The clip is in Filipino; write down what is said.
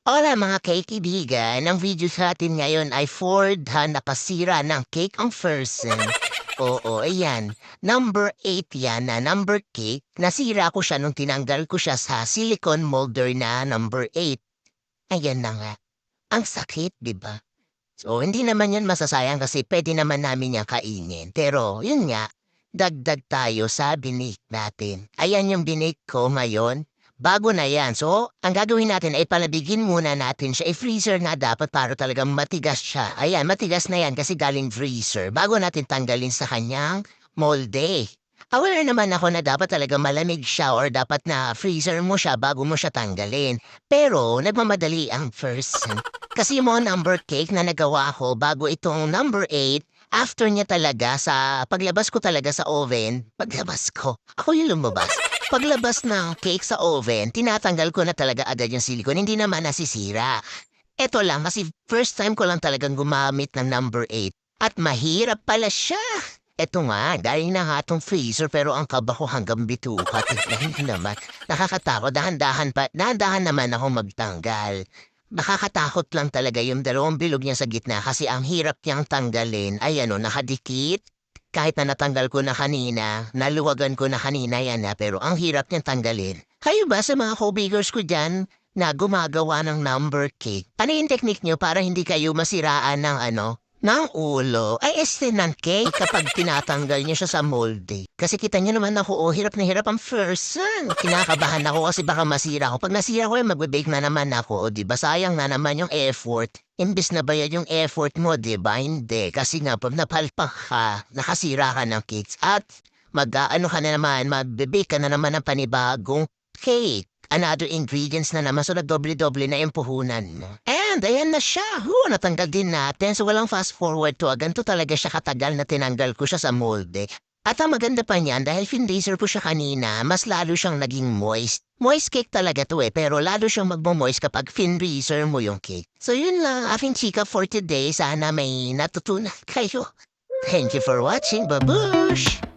Hola mga kaibigan, ang video sa atin ngayon ay Ford ha nakasira ng cake ang person. Oo, ayan. Number 8 yan na number cake. Nasira ko siya nung tinanggal ko siya sa silicone molder na number 8. Ayan na nga. Ang sakit, di ba? So, hindi naman yan masasayang kasi pwede naman namin yan kainin. Pero, yun nga, dagdag tayo sa binik natin. Ayan yung binik ko ngayon. Bago na yan. So, ang gagawin natin ay palabigin muna natin siya. I-freezer na dapat para talagang matigas siya. Ayan, matigas na yan kasi galing freezer. Bago natin tanggalin sa kanyang molde. Aware naman ako na dapat talaga malamig siya or dapat na freezer mo siya bago mo siya tanggalin. Pero, nagmamadali ang person. Kasi yung mga number cake na nagawa ko bago itong number 8, after niya talaga sa paglabas ko talaga sa oven, paglabas ko, ako yung lumabas. Paglabas ng cake sa oven, tinatanggal ko na talaga agad yung silicone, hindi naman nasisira. Eto lang, kasi first time ko lang talagang gumamit ng number 8. At mahirap pala siya. Eto nga, dahil na nga itong freezer pero ang kaba ko hanggang bitukat. Hindi naman. Nakakatakot, dahan-dahan pa, dahan-dahan naman ako magtanggal. Nakakatakot lang talaga yung dalawang bilog niya sa gitna kasi ang hirap niyang tanggalin ay ano, nakadikit. Kahit na natanggal ko na kanina, naluwagan ko na kanina yan na pero ang hirap niyang tanggalin. Kayo ba sa mga co-bakers ko dyan na gumagawa ng number cake? Ano yung technique niyo para hindi kayo masiraan ng ano, ng ulo? Ay, cake kapag tinatanggal niyo siya sa molde. Kasi kita niyo naman ako, oh, hirap na hirap ang person. Kinakabahan ako kasi baka masira ako. Pag nasira ko, eh, magbe-bake na naman ako. O, di ba? Sayang na naman yung effort. Imbis na bayad yung effort mo, di ba? Hindi. Kasi nga, pag napalpak ka, nakasira ka ng cakes. At mag-ano ka na naman, magbe-bake ka na naman ng panibagong cake. Another ingredients na naman, so nagdoble-doble na yung puhunan mo. And ayan na siya. Huh, natanggal din natin. So walang fast forward to. Ganito talaga siya katagal na tinanggal ko siya sa molde. At ang maganda pa niyan, dahil finlaser po siya kanina, mas lalo siyang naging moist. Moist cake talaga to eh, pero lalo siyang magmo-moist kapag finlaser mo yung cake. So yun lang, aking chika for today. Sana may natutunan kayo. Thank you for watching, babush!